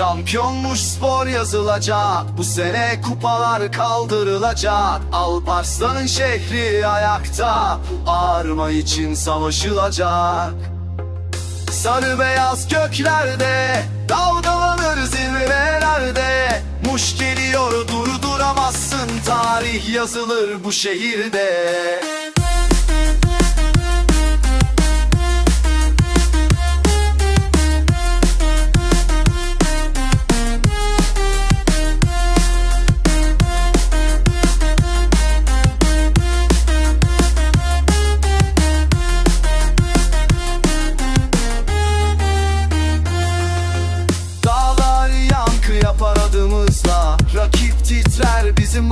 Şampiyonmuş spor yazılacak. Bu sene kupalar kaldırılacak. Alparslan'ın şehri ayakta. Arma için savaşılacak. Sarı beyaz göklerde Dalgalanır zirvelerde. Muş geliyor durduramazsın. Tarih yazılır bu şehirde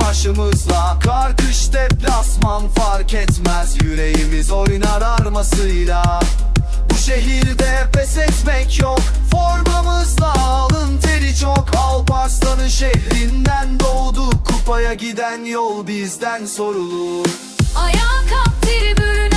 maşımızla Kar kış deplasman fark etmez. Yüreğimiz oynar armasıyla. Bu şehirde pes etmek yok. Formamızla alın teri çok. Alparslan'ın şehrinden doğduk. Kupaya giden yol bizden sorulur. Ayağa kalk tribün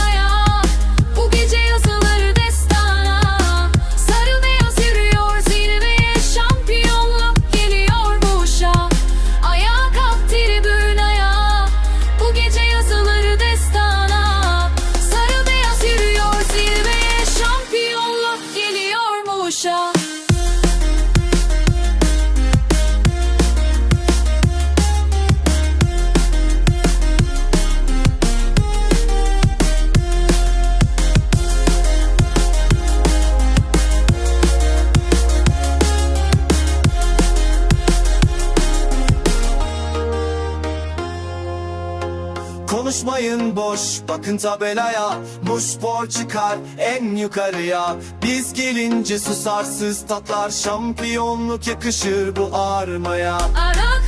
Konuşmayın boş bakın tabelaya. Bu spor çıkar en yukarıya. Biz gelince susarsız tatlar Şampiyonluk yakışır bu armaya. Ara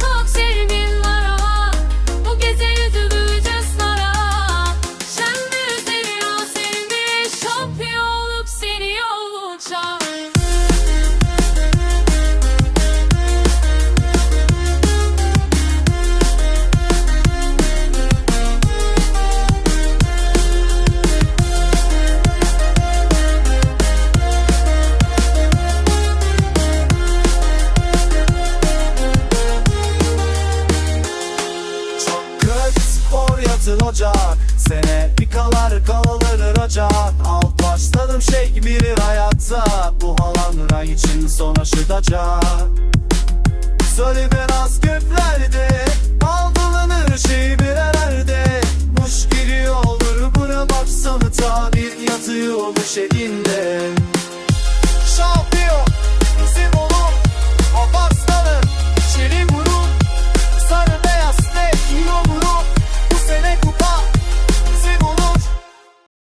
yazılacak Sene pikalar kaldırır ocak Alt başladım şey bilir hayatta. Bu halanra için son aşıtacak Sarı beyaz göklerde Algılanır şey birerlerde